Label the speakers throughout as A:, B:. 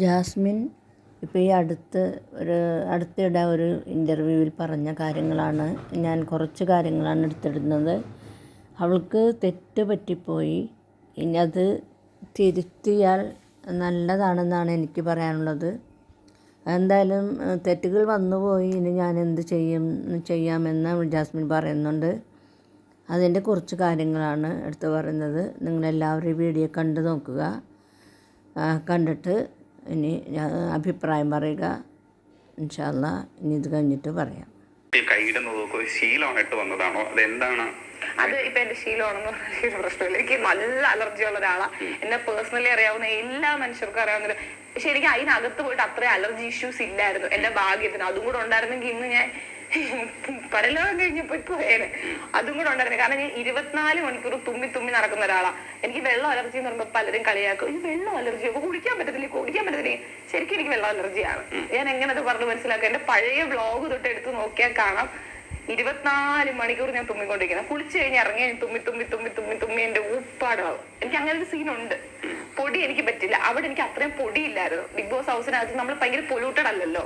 A: Jasmine ഇപ്പോൾ ഈ അടുത്ത് ഒരു അടുത്തിടെ ഒരു ഇന്റർവ്യൂവിൽ പറഞ്ഞ കാര്യങ്ങളാണ്. ഞാൻ കുറച്ച് കാര്യങ്ങളാണ് എടുത്തിടുന്നത്. അവൾക്ക് തെറ്റ് പറ്റിപ്പോയി. ഇനി അത് തിരുത്തിയാൽ നല്ലതാണെന്നാണ് എനിക്ക് പറയാനുള്ളത്. എന്തായാലും തെറ്റുകൾ വന്നുപോയി. ഇനി ഞാൻ എന്ത് ചെയ്യും ചെയ്യാമെന്ന് ജാസ്മിൻ പറയുന്നുണ്ട്. അതിന്റെ കുറച്ച് കാര്യങ്ങളാണ് എടുത്തു പറയുന്നത്. നിങ്ങളെല്ലാവരും ഈ വീഡിയോ കണ്ടു നോക്കുക. കണ്ടിട്ട് ഇനി ഞാൻ അഭിപ്രായം പറയുക. ഇൻഷാല്ല ഇനി ഇത് കഴിഞ്ഞിട്ട് പറയാം.
B: ശീലമായിട്ട് വന്നതാണോ? അതെന്താണ്?
C: അത് ഇപ്പൊ എന്റെ ശീലമാണെന്ന് പറഞ്ഞ പ്രശ്നമില്ല. എനിക്ക് നല്ല അലർജി ഉള്ള ഒരാളാ. എന്നെ പേഴ്സണലി അറിയാവുന്ന എല്ലാ മനുഷ്യർക്കും അറിയാവുന്ന പക്ഷെ എനിക്ക് അതിനകത്ത് പോയിട്ട് അത്ര അലർജി ഇഷ്യൂസ് ഇല്ലായിരുന്നു. എന്റെ ഭാഗ്യത്തിന്. അതും കൂടെ ഉണ്ടായിരുന്നെങ്കിൽ ഇന്ന് ഞാൻ പരലോകം കഴിഞ്ഞപ്പോ പോയേനെ. അതും കൂടെ ഉണ്ടായിരുന്നു. കാരണം ഞാൻ ഇരുപത്തിനാല് മണിക്കൂർ തുമ്മി തുമ്മി നടക്കുന്ന ഒരാളാണ് എനിക്ക് വെള്ളം അലർജി എന്ന് പറയുമ്പോൾ പലരും കളിയാക്കും. ഈ വെള്ളം അലർജി അപ്പൊ കുടിക്കാൻ പറ്റത്തില്ല? കുടിക്കാൻ പറ്റത്തില്ല? ശരിക്കും എനിക്ക് വെള്ളം അലർജിയാണ്. ഞാൻ എങ്ങനെ അത് പറഞ്ഞു മനസ്സിലാക്കുക എന്റെ പഴയ വ്ളോഗ് തൊട്ട് എടുത്ത് നോക്കിയാൽ കാണാം. ഇരുപത്തിനാല് മണിക്കൂർ ഞാൻ തുമ്മിക്കൊണ്ടിരിക്കുന്നത് കുളിച്ചു കഴിഞ്ഞ് ഇറങ്ങി തുമ്മി തുമ്മി തുമ്മി തുമ്മി തുമ്മി എന്റെ ഉപ്പാടാവും എനിക്ക് അങ്ങനെ ഒരു സീനുണ്ട് പൊടി എനിക്ക് പറ്റില്ല. അവിടെ എനിക്ക് അത്രയും പൊടിയില്ലായിരുന്നു. ബിഗ് ബോസ് ഹൗസിനകത്ത് നമ്മൾ ഭയങ്കര പൊല്യൂട്ടഡ് അല്ലല്ലോ.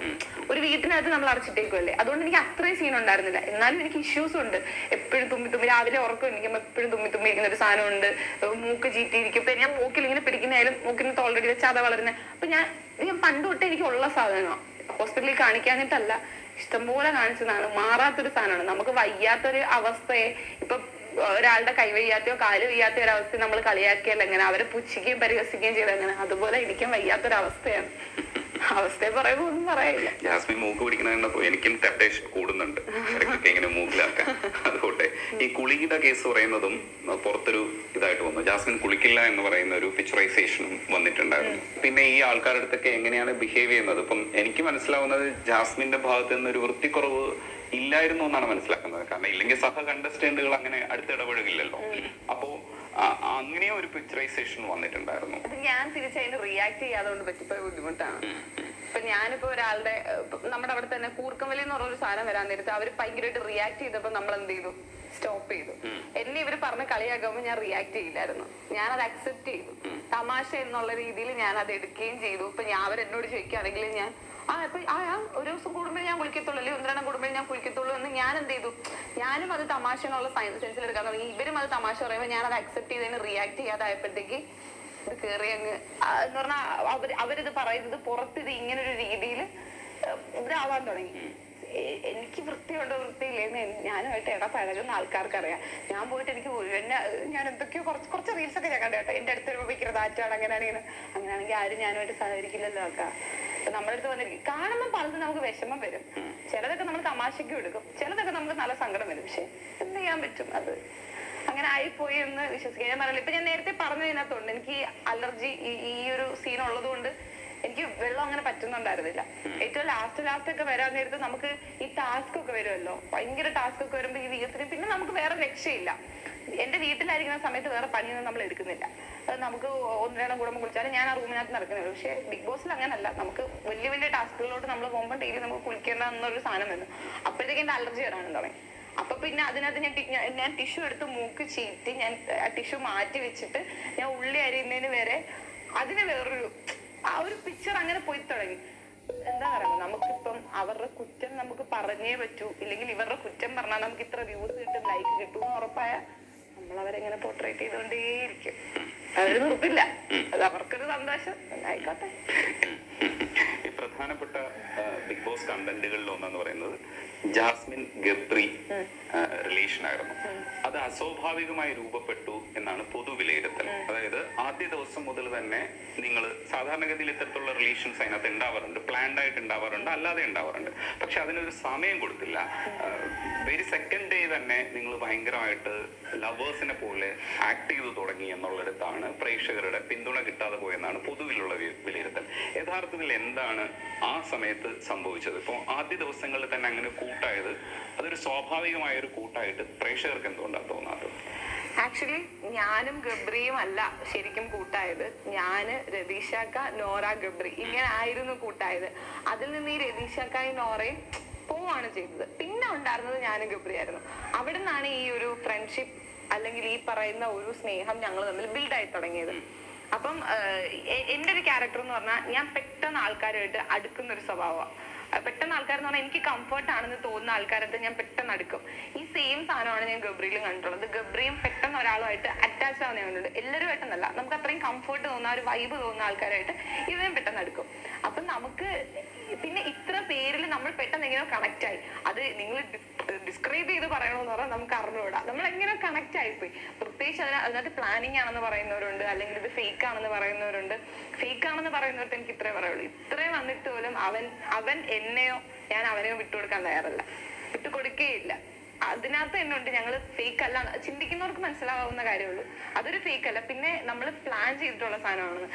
C: ഒരു വീട്ടിനകത്ത് നമ്മൾ അടച്ചിട്ടേക്കുമല്ലേ അതുകൊണ്ട് എനിക്ക് അത്രയും സീൻ ഉണ്ടായിരുന്നില്ല. എന്നാലും എനിക്ക് ഇഷ്യൂസ് ഉണ്ട്. എപ്പോഴും തുമ്മി തുമ്മി. രാവിലെ ഉറക്കം എനിക്ക് എപ്പോഴും തുമ്മി തുമ്മി ഇരിക്കുന്ന ഒരു സാധനമുണ്ട്. മൂക്ക് ചീറ്റിയിരിക്കും. ഞാൻ മൂക്കിൽ ഇങ്ങനെ പിടിക്കുന്നതായാലും മൂക്കിനകത്ത് ഓൾറെഡി വെച്ചാതെ വളരുന്നത് അപ്പൊ ഞാൻ ഞാൻ പണ്ട് എനിക്ക് ഉള്ള സാധനമാണ് ഹോസ്പിറ്റലിൽ കാണിക്കാനിട്ടല്ല ഇഷ്ടംപോലെ കാണിച്ചതാണ് മാറാത്തൊരു സാധനമാണ്. നമുക്ക് വയ്യാത്തൊരു അവസ്ഥയെ ഇപ്പൊ ഒരാളുടെ കൈ വയ്യാത്തയോ കാൽ വയ്യാത്ത ഒരു അവസ്ഥ നമ്മൾ കളിയാക്കിയാൽ എങ്ങനെ? അവരെ പുച്ഛിക്കുകയും പരിഹസിക്കുകയും ചെയ്തെങ്ങനെ അതുപോലെ എനിക്കും വയ്യാത്തൊരു അവസ്ഥയാണ് അവസ്ഥയെ പറയുമ്പോൾ ഒന്നും പറയില്ല
B: ജാസ്മിൻ മൂക്ക് പിടിക്കുന്നതിന് എനിക്കും ടെപ്റ്റേഷൻ കൂടുന്നുണ്ട്. ഇടയ്ക്കൊക്കെ ഇങ്ങനെ മൂക്കിലാക്കാൻ അതുകൊണ്ട് ഈ കുളിയുടെ കേസ് പറയുന്നതും പുറത്തൊരു ഇതായിട്ട് വന്നു. ജാസ്മിൻ കുളിക്കില്ല എന്ന് പറയുന്ന ഒരു പിക്ചറൈസേഷനും വന്നിട്ടുണ്ടായിരുന്നു. പിന്നെ ഈ ആൾക്കാരുടെ അടുത്തൊക്കെ എങ്ങനെയാണ് ബിഹേവ് ചെയ്യുന്നത്? ഇപ്പം എനിക്ക് മനസ്സിലാവുന്നത് ജാസ്മിന്റെ ഭാഗത്ത് നിന്ന് ഒരു വൃത്തിക്കുറവ് ഇല്ലായിരുന്നു എന്നാണ് മനസ്സിലാക്കുന്നത്. കാരണം ഇല്ലെങ്കിൽ സഹ കണ്ടസ്റ്റന്റുകൾ അങ്ങനെ അടുത്തിടപഴകില്ലല്ലോ അപ്പോ അങ്ങനെ ഒരു പിക്ചറൈസേഷൻ വന്നിട്ടുണ്ടായിരുന്നു.
C: ഞാൻ തിരിച്ചതിന് റിയാക്ട് ചെയ്യാതുകൊണ്ട് പറ്റിപ്പോയ ബുദ്ധിമുട്ടാണ്. ഇപ്പൊ ഞാനിപ്പോ ഒരാളുടെ നമ്മുടെ അവിടെ തന്നെ കൂർക്കമ്പലി എന്ന് പറഞ്ഞൊരു സാധനം വരാൻ നേരത്ത് അവർ ഭയങ്കരമായിട്ട് റിയാക്ട് ചെയ്തപ്പോ നമ്മൾ എന്ത് ചെയ്തു. സ്റ്റോപ്പ് ചെയ്തു എന്നെ ഇവർ പറഞ്ഞ കളിയാകുമ്പോൾ ഞാൻ റിയാക്ട് ചെയ്യില്ലായിരുന്നു. ഞാൻ അത് അക്സെപ്റ്റ് ചെയ്തു തമാശ എന്നുള്ള രീതിയിൽ ഞാൻ അത് എടുക്കുകയും ചെയ്തു. ഇപ്പൊ ഞാൻ അവരെന്നോട് ചോദിക്കുകയാണെങ്കിൽ ഞാൻ ആ അപ്പൊ ആ ഒരു ദിവസം കൂടുമ്പോൾ ഞാൻ കുളിക്കത്തുള്ളൂ. അല്ലെങ്കിൽ ഒന്നരണം കൂടുമ്പോൾ ഞാൻ കുളിക്കത്തുള്ളൂ എന്ന് ഞാൻ എന്ത് ചെയ്തു? ഞാനും അത് തമാശ എന്നുള്ള സെൻസിൽ എടുക്കാൻ തുടങ്ങി. ഇവരും അത് തമാശ പറയുമ്പോൾ ഞാൻ അത് അക്സെപ്റ്റ് ചെയ്തതിന് റിയാക്ട് ചെയ്യാതായപ്പോഴത്തേക്ക് ഇത് കേറി അങ്ങ് എന്ന് പറഞ്ഞാൽ അവർ അവരിത് പറയുന്നത് പുറത്ത് ഇത് ഒരു രീതിയിൽ ഇതാവാൻ തുടങ്ങി. എനിക്ക് വൃത്തിയുണ്ടോ വൃത്തിയില്ലേന്ന് ഞാനുമായിട്ട് ഇടപഴകുന്ന ആൾക്കാർക്കറിയാം. ഞാൻ പോയിട്ട് എനിക്ക് ഒരു- എന്നെ ഞാൻ എന്തൊക്കെയോ കുറച്ച് കുറച്ച് റീൽസ് ഒക്കെ ഞാൻ കണ്ടു കേട്ടോ. എന്റെ അടുത്ത് വരുമ്പോൾ ഭയങ്കര താറ്റാണ് അങ്ങനെയാണെങ്കിൽ അങ്ങനെയാണെങ്കിൽ ആരും ഞാനുമായിട്ട് സഹകരിക്കില്ലല്ലോ ഒക്കെ. നമ്മുടെ അടുത്ത് വന്നിരിക്കും കാണുമ്പോൾ പലതും നമുക്ക് വിഷമം വരും. ചിലതൊക്കെ നമ്മൾ തമാശയ്ക്ക് എടുക്കും ചിലതൊക്കെ നമുക്ക് നല്ല സങ്കടം വരും. പക്ഷെ എന്ത് ചെയ്യാൻ പറ്റും അത്? അങ്ങനെ ആയിപ്പോയി എന്ന് വിശ്വസിക്കാൻ ഞാൻ പറഞ്ഞില്ല ഇപ്പൊ ഞാൻ നേരത്തെ പറഞ്ഞതിനകത്തുണ്ട്. എനിക്ക് അലർജി ഈ ഒരു സീൻ ഉള്ളത് കൊണ്ട് എനിക്ക് വെള്ളം അങ്ങനെ പറ്റുന്നുണ്ടായിരുന്നില്ല. ഏറ്റവും ലാസ്റ്റ് ലാസ്റ്റ് ഒക്കെ വരാൻ നേരത്ത് നമുക്ക് ഈ ടാസ്ക് ഒക്കെ വരുമല്ലോ. ഭയങ്കര ടാസ്ക് ഒക്കെ വരുമ്പോൾ ഈ വീട്ടിൽ പിന്നെ നമുക്ക് വേറെ രക്ഷയില്ല. എന്റെ വീട്ടിലായിരിക്കുന്ന സമയത്ത് വേറെ പണിയൊന്നും നമ്മൾ എടുക്കുന്നില്ല. അത് നമുക്ക് ഒന്ന് രണ്ടും കുടുംബം കുളിച്ചാലും ഞാൻ ആ റൂമിനകത്ത് നടക്കുന്നില്ല പക്ഷേ ബിഗ് ബോസിൽ അങ്ങനല്ല. നമുക്ക് വലിയ വലിയ ടാസ്കുകളിലോട്ട് നമ്മൾ പോകുമ്പോൾ ഡെയിലി നമുക്ക് കുളിക്കേണ്ട എന്നൊരു സാധനം വന്നു. അപ്പോഴത്തേക്ക് എന്റെ അലർജി വരാനും തുടങ്ങി. അപ്പൊ പിന്നെ അതിനകത്ത് ഞാൻ ഞാൻ- ഞാൻ ടിഷ്യൂ എടുത്ത് മൂക്ക് ചീറ്റി ഞാൻ ടിഷ്യൂ മാറ്റി വെച്ചിട്ട് ഞാൻ ഉള്ളി അരിയുന്നതിന് വരെ അതിന് വേറൊരു ആ ഒരു പിക്ചർ അങ്ങനെ പോയി തുടങ്ങി. എന്താ പറയുക നമുക്കിപ്പം അവരുടെ കുറ്റം നമുക്ക് പറഞ്ഞേ പറ്റൂ. ഇല്ലെങ്കിൽ ഇവരുടെ കുറ്റം പറഞ്ഞാൽ നമുക്ക് ഇത്ര വ്യൂസ് കിട്ടും ലൈക്ക് കിട്ടും എന്ന് ഉറപ്പായ നമ്മൾ അവരെങ്ങനെ പോർട്രേറ്റ് ചെയ്തുകൊണ്ടേയിരിക്കും. അവർ നിർത്തില്ല. അത് അവർക്കൊരു സന്തോഷം. ആയിക്കോട്ടെ
B: പ്രധാനപ്പെട്ട ബിഗ് ബോസ് കണ്ടന്റുകളിൽ ഒന്നെന്ന് പറയുന്നത് ജാസ്മിൻ ഗബ്രി റിലേഷൻ ആയിരുന്നു അത് അസ്വാഭാവികമായി രൂപപ്പെട്ടു എന്നാണ് പൊതു വിലയിരുത്തൽ. അതായത് ആദ്യ ദിവസം മുതൽ തന്നെ നിങ്ങൾ സാധാരണഗതിയിൽ ഇത്തരത്തിലുള്ള റിലേഷൻസ് അതിനകത്ത് ഉണ്ടാവാറുണ്ട് പ്ലാൻഡ് ആയിട്ട് ഉണ്ടാവാറുണ്ട് അല്ലാതെ ഉണ്ടാവാറുണ്ട്. പക്ഷെ അതിനൊരു സമയം കൊടുത്തില്ല. വെരി സെക്കൻഡ് ഡേ തന്നെ നിങ്ങൾ ഭയങ്കരമായിട്ട് ലവേഴ്സിനെ പോലെ ആക്ട് ചെയ്തു തുടങ്ങി എന്നുള്ളിടത്താണ് പ്രേക്ഷകരുടെ പിന്തുണ കിട്ടാതെ പോയെന്നാണ് പൊതുവിലുള്ള വിലയിരുത്തൽ. യഥാർത്ഥത്തിൽ എന്താണ് ആ സമയത്ത് സംഭവിച്ചത്? ഇപ്പോൾ ആദ്യ ദിവസങ്ങളിൽ തന്നെ അങ്ങനെ കൂട്ടായത് അതൊരു സ്വാഭാവികമായ ഒരു കൂട്ടായിട്ട് പ്രേക്ഷകർക്ക് എന്തുകൊണ്ടാണ് തോന്നാത്തത്?
C: ആക്ച്വലി ഞാനും ഗബ്രിയും അല്ല ശരിക്കും കൂട്ടായത്. ഞാൻ രതീഷാക്ക നോറ ഗബ്രി ഇങ്ങനെ ആയിരുന്നു കൂട്ടായത്. അതിൽ നിന്ന് ഈ രതീഷാക്കായും നോറയും പോവാണ് ചെയ്തത്. പിന്നെ ഉണ്ടായിരുന്നത് ഞാനും ഗബ്രിയായിരുന്നു. അവിടെ നിന്നാണ് ഈ ഒരു ഫ്രണ്ട്ഷിപ്പ് അല്ലെങ്കിൽ ഈ പറയുന്ന ഒരു സ്നേഹം ഞങ്ങൾ തമ്മിൽ ബിൽഡായി തുടങ്ങിയത്. അപ്പം എന്റെ ഒരു ക്യാരക്ടർ എന്ന് പറഞ്ഞാൽ ഞാൻ പെട്ടെന്ന് ആൾക്കാരുമായിട്ട് അടുക്കുന്ന ഒരു സ്വഭാവമാണ് പെട്ടെന്ന് ആൾക്കാർ എന്ന് പറഞ്ഞാൽ എനിക്ക് കംഫർട്ട് ആണെന്ന് തോന്നുന്ന ആൾക്കാരത്ത് ഞാൻ പെട്ടെന്ന് അടുക്കും. ഈ സെയിം സാധനമാണ് ഞാൻ ഗബ്രിയിലും കണ്ടിട്ടുള്ളത്. ഗബ്രിയും പെട്ടെന്ന് ഒരാളുമായിട്ട് അറ്റാച്ച് ആവുന്ന കണ്ടിട്ടുണ്ട് എല്ലാവരും പെട്ടെന്നല്ല. നമുക്ക് അത്രയും കംഫർട്ട് തോന്നുന്ന ഒരു വൈബ് തോന്നുന്ന ആൾക്കാരായിട്ട് ഇവരും പെട്ടെന്ന് അടുക്കും. അപ്പൊ നമുക്ക് പിന്നെ ഇത്ര പേരിൽ നമ്മൾ പെട്ടെന്ന് എങ്ങനെയോ കണക്ട് ആയി. അത് നിങ്ങൾ ഡിസ്ക്രൈബ് ചെയ്ത് പറയണമെന്ന് പറഞ്ഞാൽ നമുക്ക് അറിഞ്ഞുകൂടാ. നമ്മൾ എങ്ങനെ കണക്ട് ആയിപ്പോയി? പ്രത്യേകിച്ച് അതിന് അതിനകത്ത് പ്ലാനിങ് ആണെന്ന് പറയുന്നവരുണ്ട് അല്ലെങ്കിൽ ഇത് ഫേക്ക് ആണെന്ന് പറയുന്നവരുണ്ട്. ഫേക്ക് ആണെന്ന് പറയുന്നവർക്ക് എനിക്ക് ഇത്രേ പറയുള്ളൂ. ഇത്രേ വന്നിട്ട് പോലും അവൻ അവൻ എന്നെയോ ഞാൻ അവനെയോ വിട്ടുകൊടുക്കാൻ തയ്യാറല്ല. വിട്ടുകൊടുക്കേയില്ല. അതിനകത്ത് തന്നെ ഉണ്ട് ഞങ്ങൾ ഫേക്ക് അല്ല. ചിന്തിക്കുന്നവർക്ക് മനസ്സിലാവുന്ന കാര്യമുള്ളൂ. അതൊരു ഫേക്ക് അല്ല. പിന്നെ നമ്മൾ പ്ലാൻ ചെയ്തിട്ടുള്ള സാധനമാണ്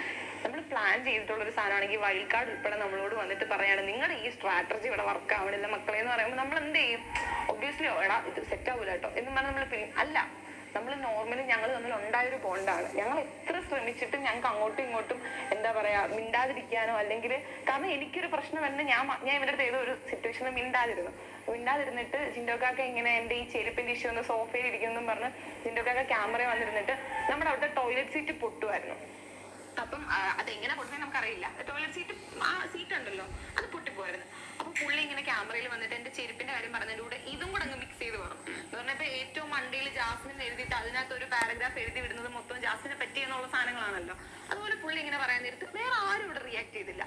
C: നമ്മൾ പ്ലാൻ ചെയ്തിട്ടുള്ള ഒരു സാധനമാണെങ്കിൽ വൈൽഡ് കാർഡ് ഉൾപ്പെടെ നമ്മളോട് വന്നിട്ട് പറയാണ് നിങ്ങളുടെ ഈ സ്ട്രാറ്റജി ഇവിടെ വർക്ക് ആവണില്ല മക്കളെ എന്ന് പറയുമ്പോൾ നമ്മൾ എന്ത് ചെയ്യും? ഒബ്വിയസ്ലി എടാ ഇത് സെറ്റ് ആവൂല കേട്ടോ എന്ന് പറഞ്ഞാൽ നമ്മൾ അല്ല. നമ്മൾ നോർമലി ഞങ്ങൾ തമ്മിൽ ഉണ്ടായ ഒരു ബോണ്ടാണ് ഞങ്ങൾ എത്ര ശ്രമിച്ചിട്ടും ഞങ്ങൾക്ക് അങ്ങോട്ടും ഇങ്ങോട്ടും എന്താ പറയാ മിണ്ടാതിരിക്കാനോ അല്ലെങ്കിൽ കാരണം എനിക്കൊരു പ്രശ്നം വരുന്നത് ഞാൻ ഞാൻ ഇവരുടെ ഏതോ ഒരു സിറ്റുവേഷനിൽ മിണ്ടാതിരുന്നു. മിണ്ടാതിരുന്നിട്ട് ജിൻഡോക്കാക്ക ഇങ്ങനെ എന്റെ ഈ ചെരുപ്പിന്റെ ഇഷ്യൂ ഒന്ന് സോഫയിൽ ഇരിക്കുന്നു പറഞ്ഞ് ജിൻഡോക്കാക്ക ക്യാമറ വന്നിരുന്നിട്ട് നമ്മുടെ അവിടുത്തെ ടോയ്ലറ്റ് സീറ്റ് പൊട്ടുമായിരുന്നു അപ്പം അതെങ്ങനെ പൊട്ടുന്നത് നമുക്കറിയില്ല. ടോയ്ലറ്റ് സീറ്റ് ആ സീറ്റ് ഉണ്ടല്ലോ അത് പൊട്ടിപ്പോയിരുന്നു അപ്പൊ പുള്ളി ഇങ്ങനെ ക്യാമറയിൽ വന്നിട്ട് എന്റെ ചെരുപ്പിന്റെ കാര്യം പറഞ്ഞതിന്റെ കൂടെ ഇതും കൂടെ അങ്ങ് മിക്സ് ചെയ്ത് പറഞ്ഞു. എന്ന് പറഞ്ഞപ്പോ ഏറ്റവും മണ്ടിയിൽ ജാസ്മിൻ എഴുതിയിട്ട് അതിനകത്ത് ഒരു പാരഗ്രാഫ് എഴുതി വിടുന്നത് മൊത്തം ജാസ്മിനെ പറ്റി എന്നുള്ള സാധനങ്ങളാണല്ലോ. അതുപോലെ പുള്ളി ഇങ്ങനെ പറയാൻ നേരത്ത് വേറെ ആരും ഇവിടെ റിയാക്ട് ചെയ്തില്ല.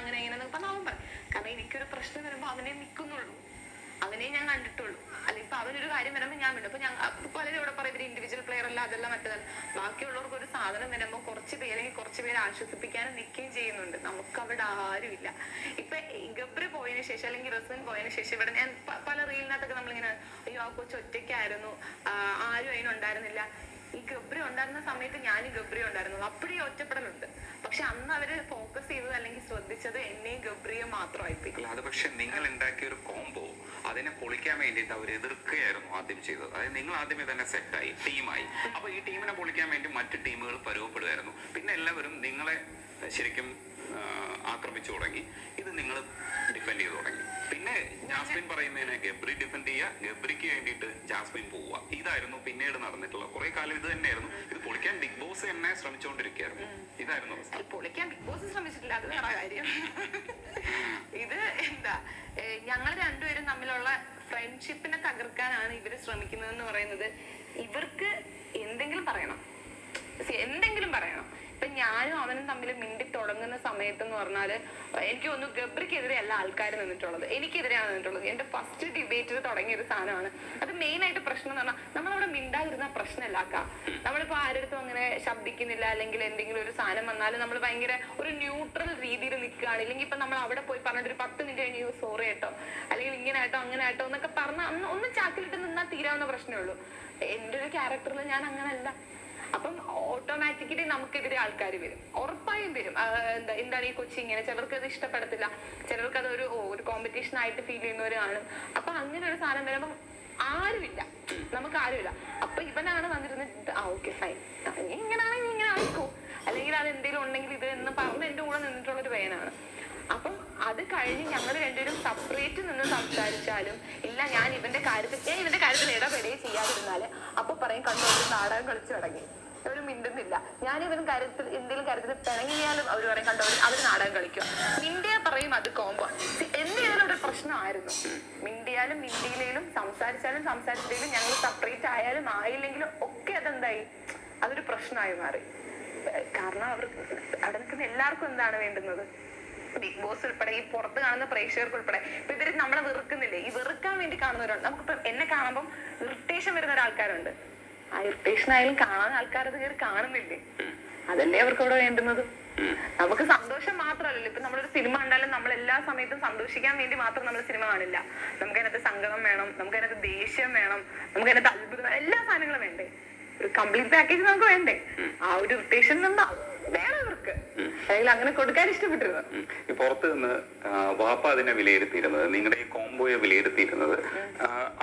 C: അങ്ങനെ ഇങ്ങനെ പറഞ്ഞാൽ അവൻ പറയും. കാരണം എനിക്കൊരു പ്രശ്നം വരുമ്പോ അവനെ നിൽക്കുന്നുള്ളൂ അവനെ ഞാൻ കണ്ടിട്ടുള്ളൂ. അല്ലെങ്കിൽ ഇപ്പൊ അവനൊരു കാര്യം വരുമ്പോ ഞാൻ വിടും അപ്പൊ ഞാൻ പലരും ഇവിടെ പറയും ഇവർ ഇൻഡിവിജ്വൽ പ്ലെയർ അല്ല അതെല്ലാം മറ്റേതല്ല. ബാക്കിയുള്ളവർക്ക് ഒരു സാധനം വരുമ്പോ കുറച്ച് പേരെ കുറച്ച് പേര് ആശ്വസിപ്പിക്കാനും നിൽക്കുകയും ചെയ്യുന്നുണ്ട്. നമുക്ക് അവിടെ ഇല്ല. ഇപ്പൊ ഗബ്ര പോയതിന് ശേഷം അല്ലെങ്കിൽ റസ്മിൻ പോയതിന് ശേഷം ഇവിടെ ഞാൻ പല റീലിനകത്തൊക്കെ നമ്മളിങ്ങനെ അയ്യോ ആ കൊച്ചു ഒറ്റയ്ക്കായിരുന്നു. ആരും അതിനുണ്ടായിരുന്നില്ല. ഈ ഗബ്രി ഉണ്ടായിരുന്ന സമയത്ത് ഞാൻ ഗബ്രി ഉണ്ടായിരുന്നു അപ്പോഴേ ഒറ്റപ്പെടലുണ്ട്. പക്ഷെ അന്ന് അവർ ഫോക്കസ് ചെയ്തത് അല്ലെങ്കിൽ ശ്രദ്ധിച്ചത് എന്നെയും ഗബ്രിയും
B: മാത്രമായി അത് പക്ഷെ നിങ്ങൾ ഒരു കോംബോ അതിനെ പൊളിക്കാൻ വേണ്ടിയിട്ട് അവർ എതിർക്കുകയായിരുന്നു ആദ്യം ചെയ്തത്. അതായത് നിങ്ങൾ ആദ്യമേ തന്നെ സെറ്റായി ടീമായി അപ്പൊ ഈ ടീമിനെ പൊളിക്കാൻ വേണ്ടി മറ്റു ടീമുകൾ പരുവപ്പെടുമായിരുന്നു പിന്നെ എല്ലാവരും നിങ്ങളെ ശരിക്കും ആക്രമിച്ചു തുടങ്ങി. ഇത് നിങ്ങൾ ഡിഫെൻഡ് ചെയ്തു തുടങ്ങി. പിന്നെ ജാസ്മിൻ പറയുന്നതിനെ ഗബ്രി ഡിഫെൻഡ് ചെയ്യുക. ഗബ്രിക്ക് വേണ്ടിയിട്ട് ജാസ്മിൻ പോവുക. ഇതായിരുന്നു പിന്നീട് നടന്നിട്ടുള്ള കുറെ കാലം ഇത് തന്നെയായിരുന്നു. ഇത് പൊളിക്കാൻ ബിഗ് ബോസ് തന്നെ ശ്രമിച്ചുകൊണ്ടിരിക്കുകയായിരുന്നു. ഇതായിരുന്നു
C: പൊളിക്കാൻ ബിഗ് ബോസ് ശ്രമിച്ചിട്ടില്ല. അത് കാര്യം. ഇത് എന്താ ഞങ്ങൾ രണ്ടുപേരും തമ്മിലുള്ള ഫ്രണ്ട്ഷിപ്പിനെ തകർക്കാനാണ് ഇവർ ശ്രമിക്കുന്നതെന്ന് പറയുന്നത്. ഇവർക്ക് എന്തെങ്കിലും പറയണം. എന്തെങ്കിലും പറയണം. ഇപ്പൊ ഞാനും അവനും തമ്മിൽ മിണ്ടി തുടങ്ങുന്ന സമയത്ത് എന്ന് പറഞ്ഞാൽ എനിക്ക് തോന്നുന്നു ഗബ്രിക്കെതിരെ അല്ല ആൾക്കാർ നിന്നിട്ടുള്ളത്. എനിക്കെതിരെയാണ് നിന്നിട്ടുള്ളത്. എന്റെ ഫസ്റ്റ് ഡിബേറ്റിൽ തുടങ്ങിയ ഒരു സാധനമാണ്. അത് മെയിൻ ആയിട്ട് പ്രശ്നം എന്ന് പറഞ്ഞാൽ നമ്മളവിടെ മിണ്ടാതിരുന്ന പ്രശ്നമല്ലാക്ക നമ്മളിപ്പോ ആരുടെ അങ്ങനെ ശബ്ദിക്കുന്നില്ല അല്ലെങ്കിൽ എന്തെങ്കിലും ഒരു സാധനം വന്നാൽ നമ്മൾ ഭയങ്കര ഒരു ന്യൂട്രൽ രീതിയിൽ നിൽക്കുകയാണ് ഇല്ലെങ്കിൽ ഇപ്പൊ നമ്മൾ അവിടെ പോയി പറഞ്ഞിട്ട് ഒരു പത്ത് മിനിറ്റ് കഴിഞ്ഞ് സോറി കേട്ടോ അല്ലെങ്കിൽ ഇങ്ങനെ ആയിട്ടോ അങ്ങനെ ആയിട്ടോ എന്നൊക്കെ പറഞ്ഞ ഒന്ന് ചാക്കിലിട്ട് നിന്നാൽ തീരാവുന്ന പ്രശ്നമേ ഉള്ളൂ. എന്റെ ഒരു ക്യാരക്ടറിൽ ഞാൻ അങ്ങനല്ല. അപ്പം ഓട്ടോമാറ്റിക്കലി നമുക്കെതിരെ ആൾക്കാർ വരും. ഉറപ്പായും വരും. എന്താ എന്താണ് ഈ കൊച്ചി ഇങ്ങനെ? ചിലർക്ക് അത് ഇഷ്ടപ്പെടത്തില്ല. ചിലർക്ക് അത് ഒരു ഒരു കോമ്പറ്റീഷൻ ആയിട്ട് ഫീൽ ചെയ്യുന്നവർ കാണും. അപ്പൊ അങ്ങനെ ഒരു സാധനം വരുമ്പം ആരുമില്ല. നമുക്ക് ആരുമില്ല അപ്പൊ ഇവനാണ് വന്നിരുന്നത് ആ ഓക്കെ ഫൈൻ നീ ഇങ്ങനെ ആയിക്കോ അല്ലെങ്കിൽ അത് എന്തെങ്കിലും ഉണ്ടെങ്കിൽ ഇത് എന്ന് പറഞ്ഞ് എന്റെ കൂടെ നിന്നിട്ടുള്ള ഒരു പയ്യനാണ് അപ്പം അത് കഴിഞ്ഞ് ഞങ്ങൾ രണ്ടുപേരും സെപ്പറേറ്റ് നിന്ന് സംസാരിച്ചാലും ഇല്ല ഞാൻ ഇവന്റെ കാര്യത്തിൽ ഞാൻ ഇവന്റെ കാര്യത്തിൽ ഇടപെടുകയും ചെയ്യാതിരുന്നാൽ അപ്പൊ പറയും കണ്ടു ഒരു നാടകം കളിച്ചു തുടങ്ങി. ഇവരും മിണ്ടുന്നില്ല. ഞാൻ ഇവൻ കാര്യത്തിൽ എന്തെങ്കിലും കാര്യത്തിൽ പിണങ്ങിയാലും അവർ പറയും കണ്ടോ അവർ നാടകം കളിക്കും. മിണ്ടിയ പറയും അത് കോമ്പോ എന്തെങ്കിലും ഒരു പ്രശ്നമായിരുന്നു. മിണ്ടിയാലും മിണ്ടിയിലേലും സംസാരിച്ചാലും സംസാരിച്ചില്ലെങ്കിലും ഞങ്ങൾ സെപ്പറേറ്റ് ആയാലും ആയില്ലെങ്കിലും ഒക്കെ അതെന്തായി? അതൊരു പ്രശ്നമായി മാറി. കാരണം അവർ അവിടെ നിൽക്കുന്ന എല്ലാവർക്കും എന്താണ് വേണ്ടുന്നത്? ബിഗ് ബോസ് ഉൾപ്പെടെ ഈ പുറത്ത് കാണുന്ന പ്രേക്ഷകർക്ക് ഉൾപ്പെടെ ഇപ്പൊ ഇവർ നമ്മളെ വെറുക്കുന്നില്ലേ? ഈ വെറുക്കാൻ വേണ്ടി കാണുന്നവരുണ്ട്. നമുക്കിപ്പോ എന്നെ കാണുമ്പോൾ ഇറിറ്റേഷൻ വരുന്ന ഒരാൾക്കാരുണ്ട്. ആ ഇറിറ്റേഷൻ ആയാലും കാണാൻ ആൾക്കാർ അത് കയറി കാണുന്നില്ലേ? അതല്ലേ അവർക്ക് അവിടെ വേണ്ടുന്നത്? നമുക്ക് സന്തോഷം മാത്രമല്ലല്ലോ. ഇപ്പൊ നമ്മളൊരു സിനിമ കണ്ടാലും നമ്മൾ എല്ലാ സമയത്തും സന്തോഷിക്കാൻ വേണ്ടി മാത്രം നമ്മൾ സിനിമ കാണില്ല. നമുക്ക് അതിനകത്ത് സങ്കടം വേണം നമുക്ക് അതിനകത്ത് ദേഷ്യം വേണം നമുക്ക് അതിനകത്ത് അത്ഭുതം. എല്ലാ സാധനങ്ങളും വേണ്ടേ? ഒരു കംപ്ലീറ്റ് പാക്കേജ് നമുക്ക് വേണ്ടേ? ആ ഒരു ഇറിറ്റേഷൻ നിന്നാ വേണം ഇവർക്ക് അല്ലെങ്കിൽ അങ്ങനെ കൊടുക്കാൻ ഇഷ്ടപ്പെട്ടിരുന്നു.
B: ഈ പുറത്ത് നിന്ന് വാപ്പ അതിനെ വിലയിരുത്തിയിരുന്നത് നിങ്ങളുടെ ഈ കോംബോയെ വിലയിരുത്തിയിരുന്നത്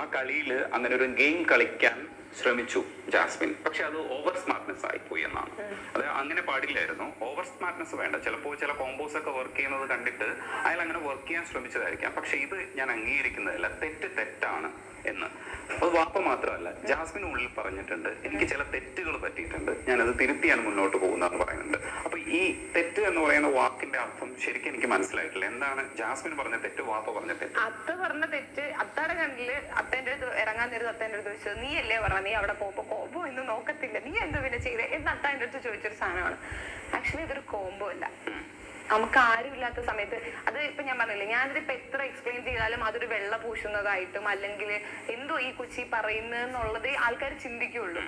B: ആ കളിയിൽ അങ്ങനെ ഒരു ഗെയിം കളിക്കാൻ ശ്രമിച്ചു ജാസ്മിൻ. പക്ഷെ അത് ഓവർ സ്മാർട്ട്നെസ് ആയിപ്പോയി എന്നാണ്. അത് അങ്ങനെ പാടില്ലായിരുന്നു. ഓവർ സ്മാർട്ട്നെസ് വേണ്ട. ചിലപ്പോൾ ചില കോമ്പോസ് ഒക്കെ വർക്ക് ചെയ്യുന്നത് കണ്ടിട്ട് അയാൾ അങ്ങനെ വർക്ക് ചെയ്യാൻ ശ്രമിച്ചതായിരിക്കാം. പക്ഷെ ഇത് ഞാൻ അംഗീകരിക്കുന്നതല്ല. തെറ്റ് തെറ്റാണ് എന്ന്. അത് വാപ്പ മാത്രമല്ല ജാസ്മിൻ ഉള്ളിൽ പറഞ്ഞിട്ടുണ്ട് എനിക്ക് ചില തെറ്റുകൾ പറ്റിയിട്ടുണ്ട്. ഞാനത് തിരുത്തിയാണ് മുന്നോട്ട് പോകുന്നതെന്ന് പറയുന്നുണ്ട്. അപ്പൊ ഈ തെറ്റ് എന്ന് പറയുന്ന വാക്കിന്റെ അർത്ഥം ശരിക്കും എനിക്ക് മനസ്സിലായിട്ടില്ല. എന്താണ്? ജാസ്മിൻ പറഞ്ഞ തെറ്റ് വാപ്പ പറഞ്ഞ തെറ്റ്?
C: അത്ത പറഞ്ഞ തെറ്റ് അത്താടെ കണ്ടിൽ അത്തേന്റെ അടുത്ത് ഇറങ്ങാൻ നേരത്ത് അത്തേന്റെ അടുത്ത് ചോദിച്ചത് നീ അല്ലേ പറഞ്ഞ? നീ അവിടെ പോകുമ്പോ കോമ്പോ എന്ന് നോക്കത്തില്ല. നീ എന്താ പിന്നെ ചെയ്തേ? എന്ന് അത്താന്റെ അടുത്ത് ചോദിച്ചൊരു സാധനമാണ്. ആക്ച്വലി ഇതൊരു കോമ്പോ അല്ല. നമുക്ക് ആരും ഇല്ലാത്ത സമയത്ത് അത് ഇപ്പൊ ഞാൻ പറഞ്ഞില്ലേ ഞാനിതിപ്പോ എത്ര എക്സ്പ്ലെയിൻ ചെയ്താലും അതൊരു വെള്ള പൂശുന്നതായിട്ടും അല്ലെങ്കിൽ എന്തോ ഈ കൊച്ചി പറയുന്നതെന്നുള്ളത് ആൾക്കാർ ചിന്തിക്കുള്ളൂ.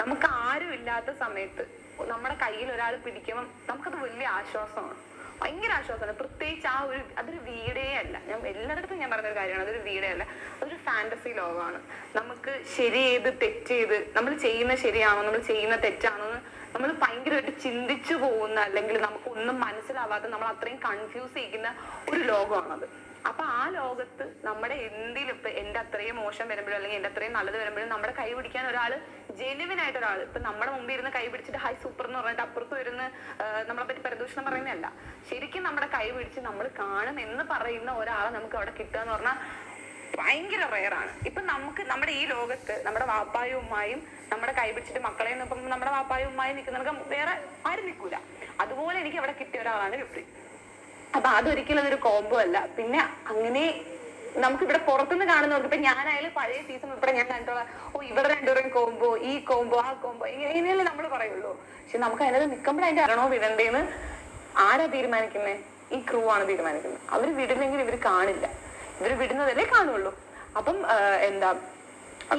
C: നമുക്ക് ആരും ഇല്ലാത്ത സമയത്ത് നമ്മുടെ കയ്യിൽ ഒരാൾ പിടിക്കുമ്പോൾ നമുക്കത് വലിയ ആശ്വാസമാണ്. ഭയങ്കര ആശ്വാസമാണ്. പ്രത്യേകിച്ച് ആ ഒരു അതൊരു വീടേ അല്ല. ഞാൻ എല്ലായിടത്തും ഞാൻ പറഞ്ഞൊരു കാര്യമാണ്. അതൊരു വീടേ അല്ല. അതൊരു ഫാന്റസി ലോകമാണ്. നമുക്ക് ശരി ചെയ്ത് തെറ്റ് ചെയ്ത് നമ്മൾ ചെയ്യുന്ന ശരിയാണോ നമ്മൾ ചെയ്യുന്ന തെറ്റാണോ എന്ന് നമ്മൾ ഭയങ്കരമായിട്ട് ചിന്തിച്ചു പോകുന്ന അല്ലെങ്കിൽ നമുക്കൊന്നും മനസ്സിലാവാതെ നമ്മൾ അത്രയും കൺഫ്യൂസ് ചെയ്യിക്കുന്ന ഒരു ലോകമാണത്. അപ്പൊ ആ ലോകത്ത് നമ്മുടെ എന്തിലും ഇപ്പൊ എന്റെ അത്രയും മോശം വരുമ്പോഴും അല്ലെങ്കിൽ എന്റെ അത്രയും നല്ലത് വരുമ്പോഴും നമ്മുടെ കൈ പിടിക്കാൻ ഒരാൾ ജെനുവിൻ ആയിട്ട് ഒരാൾ ഇപ്പൊ നമ്മുടെ മുമ്പിൽ ഇരുന്ന് കൈ പിടിച്ചിട്ട് ഹൈ സൂപ്പർ എന്ന് പറഞ്ഞിട്ട് അപ്പുറത്ത് വരുന്ന നമ്മളെ പറ്റി പരദൂഷണം പറയുന്നതല്ല. ശരിക്കും നമ്മുടെ കൈ പിടിച്ച് നമ്മൾ കാണും എന്ന് പറയുന്ന ഒരാളെ നമുക്ക് അവിടെ കിട്ടുക എന്ന് പറഞ്ഞാൽ ഭയങ്കര റെയറാണ് ഇപ്പൊ നമുക്ക് നമ്മുടെ ഈ ലോകത്ത് നമ്മുടെ വാപ്പായും ഉമ്മായും നമ്മുടെ കൈ പിടിച്ചിട്ട് മക്കളെ ഇപ്പം നമ്മുടെ വാപ്പായും ഉമ്മായും നിൽക്കുന്നവർക്ക് വേറെ ആരും നിൽക്കൂല. അതുപോലെ എനിക്ക് അവിടെ കിട്ടിയ ഒരാളാണ് ഗബ്രി അപ്പൊ അതൊരിക്കലും അതൊരു കോംബോ അല്ല. പിന്നെ അങ്ങനെ നമുക്ക് ഇവിടെ പുറത്തുനിന്ന് കാണുന്നവർക്ക് ഇപ്പൊ ഞാനായാലും പഴയ സീസൺ ഉൾപ്പെടെ ഞാൻ കണ്ടോളാം. ഓ ഇവിടെ രണ്ടുപേരും കോംബോ ഈ കോംബോ ആ കോംബോ ഇങ്ങനെയല്ലേ നമ്മൾ പറയുള്ളൂ. പക്ഷെ നമുക്ക് അതിനകത്ത് നിൽക്കുമ്പോൾ അതിന്റെ അരണോ വിടണ്ടേന്ന് ആരാ തീരുമാനിക്കുന്നേ? ഈ ക്രൂ ആണ് തീരുമാനിക്കുന്നത് അവർ വിടുന്നെങ്കിൽ ഇവർ കാണില്ല. ഇവർ വിടുന്നതല്ലേ കാണുള്ളൂ. അപ്പം എന്താ ആ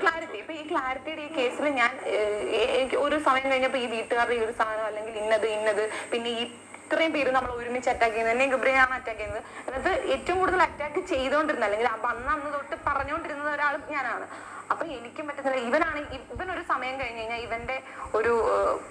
C: ക്ലാരിറ്റി ഇപ്പൊ ഈ ക്ലാരിറ്റിയുടെ ഈ കേസിൽ ഞാൻ ഒരു സമയം കഴിഞ്ഞപ്പോ ഈ വീട്ടുകാരുടെ ഈ ഒരു സാധനം അല്ലെങ്കിൽ ഇന്നത് ഇന്നത് പിന്നെ ഈ ഇത്രയും പേര് നമ്മൾ ഒരുമിച്ച് അറ്റാക്ക് ചെയ്യുന്നത്. എന്നെ ഗബ്രിയാണ് അറ്റാക്ക് ചെയ്യുന്നത്. എന്നിട്ട് ഏറ്റവും കൂടുതൽ അറ്റാക്ക് ചെയ്തുകൊണ്ടിരുന്നത് അല്ലെങ്കിൽ അന്ന് അന്ന് തൊട്ട് പറഞ്ഞുകൊണ്ടിരുന്നത് ഒരാൾ ഞാനാണ്. അപ്പൊ എനിക്കും പറ്റുന്നില്ല ഇവനാണ് ഇവൻ ഒരു സമയം കഴിഞ്ഞ് കഴിഞ്ഞാൽ ഇവന്റെ ഒരു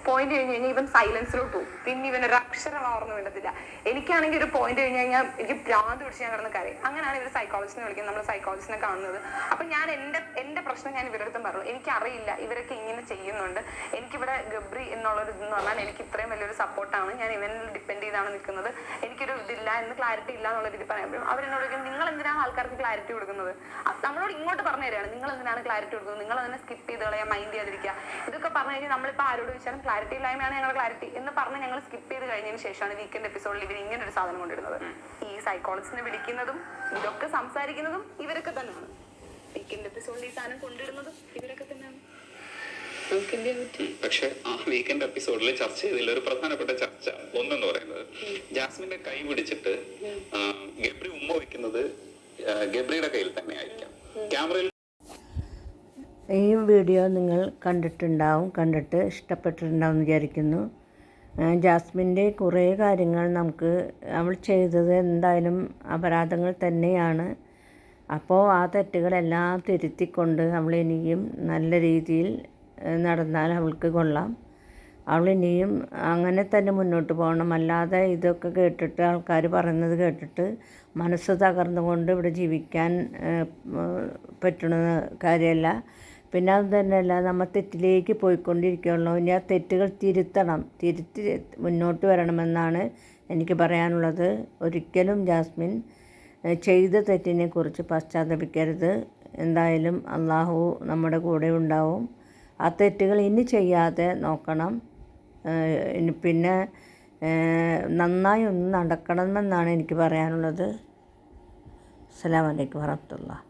C: പോയിന്റ് കഴിഞ്ഞ് കഴിഞ്ഞാൽ ഇവൻ സൈലൻസിലോട്ട് പോകും പിന്നെ ഇവൻ ഒരു അക്ഷരം ഓർന്നു വേണ്ടതില്ല എനിക്കാണെങ്കിൽ ഒരു പോയിന്റ് കഴിഞ്ഞ് കഴിഞ്ഞാൽ എനിക്ക് ഭ്രാന്ത് പിടിച്ച് ഞാൻ കിടന്ന് കരയും. അങ്ങനെയാണ് ഇവർ സൈക്കോളജിസ്റ്റിനെ വിളിക്കുന്നത്. നമ്മൾ സൈക്കോളജിസ്റ്റിനെ കാണുന്നത്. അപ്പൊ ഞാൻ എന്റെ പ്രശ്നം ഞാൻ ഇവരടുത്തും പറഞ്ഞു. എനിക്കറിയില്ല ഇവരൊക്കെ ഇങ്ങനെ ചെയ്യുന്നുണ്ട്. എനിക്കിവിടെ ഗബ്രി എന്നുള്ളൊരു ഇതെന്ന് പറഞ്ഞാൽ എനിക്ക് ഇത്രയും വലിയൊരു സപ്പോർട്ടാണ് ഞാൻ ഇവനിൽ ഡിപ്പെൻഡ് ചെയ്താണ് നിൽക്കുന്നത്. എനിക്കൊരു ഇതില്ല എന്ന് ക്ലാരിറ്റി ഇല്ല എന്നുള്ള രീതി പറയുമ്പോൾ അവരെന്നോട് നിങ്ങൾ എന്തിനാണ് ആൾക്കാർക്ക് ക്ലാരിറ്റി കൊടുക്കുന്നത്? നമ്മളോട് ഇങ്ങോട്ട് പറഞ്ഞു തരികയാണ്. നിങ്ങൾ എന്തിനാണ് ക്ലാരിറ്റി കൊടുക്കുന്നത്? നിങ്ങൾ അതിനെ സ്കിപ്പ് ചെയ്ത് കളയാ മൈൻഡ് ചെയ്യാതിരിക്കുക. ഇതൊക്കെ പറഞ്ഞു കഴിഞ്ഞാൽ നമ്മളിപ്പോൾ ആരോട് ചോദിച്ചാലും ക്ലാരിറ്റി ഇല്ലായ്മയാണ് ഞങ്ങൾ ക്ലാരിറ്റി എന്ന് പറഞ്ഞ് ഞങ്ങൾ സ്കിപ്പ് ചെയ്ത് കഴിഞ്ഞതിന് ശേഷമാണ് വീക്കെൻഡ് എപ്പിസോഡിൽ ഇവർ ഇങ്ങനെ ഒരു സാധനം കൊണ്ടിരുന്നത് ഈ സൈക്കോളജിസ്റ്റിനെ വിളിക്കുന്നതും ഇതൊക്കെ സംസാരിക്കുന്നതും ഇവരൊക്കെ തന്നെയാണ്.
B: പക്ഷെ ആ വീക്കെൻഡ് എപ്പിസോഡിൽ ചർച്ച ചെയ്തതിൽ ഒരു പ്രധാനപ്പെട്ട ചർച്ച ഒന്നെന്ന് പറയുന്നത് ജാസ്മിന്റെ കൈ പിടിച്ചിട്ട് ഗബ്രി ഉമ്മ വെക്കുന്നത് ഗബ്രിയുടെ കയ്യിൽ തന്നെ ആയിരിക്കാം ക്യാമറയിൽ
A: ഈ വീഡിയോ നിങ്ങൾ കണ്ടിട്ടുണ്ടാവും കണ്ടിട്ട് ഇഷ്ടപ്പെട്ടിട്ടുണ്ടാവും വിചാരിക്കുന്നു. ജാസ്മിന്റെ കുറേ കാര്യങ്ങൾ നമുക്ക് അവൾ ചെയ്തത് എന്തായാലും അപരാധങ്ങൾ തന്നെയാണ്. അപ്പോൾ ആ തെറ്റുകളെല്ലാം തിരുത്തിക്കൊണ്ട് അവൾ ഇനിയും നല്ല രീതിയിൽ നടന്നാൽ അവൾക്ക് കൊള്ളാം. അവൾ ഇനിയും അങ്ങനെ തന്നെ മുന്നോട്ട് പോകണം. അല്ലാതെ ഇതൊക്കെ കേട്ടിട്ട് ആൾക്കാർ പറയുന്നത് കേട്ടിട്ട് മനസ്സ് തകർന്നുകൊണ്ട് ഇവിടെ ജീവിക്കാൻ പറ്റുന്ന കാര്യമല്ല. പിന്നെ അത് തന്നെയല്ല നമ്മൾ തെറ്റിലേക്ക് പോയിക്കൊണ്ടിരിക്കുകയുള്ളൂ ഇനി ആ തെറ്റുകൾ തിരുത്തണം. തിരുത്തി മുന്നോട്ട് വരണമെന്നാണ് എനിക്ക് പറയാനുള്ളത്. ഒരിക്കലും ജാസ്മിൻ ചെയ്ത തെറ്റിനെ കുറിച്ച് പശ്ചാത്തപിക്കരുത്. എന്തായാലും അള്ളാഹു നമ്മുടെ കൂടെ ഉണ്ടാവും. ആ തെറ്റുകൾ ഇനി ചെയ്യാതെ നോക്കണം. പിന്നെ നന്നായി ഒന്ന് നടക്കണമെന്നാണ് എനിക്ക് പറയാനുള്ളത്. അസ്സലാമു അലൈക്കും വറഹ്മത്തുള്ളാഹി.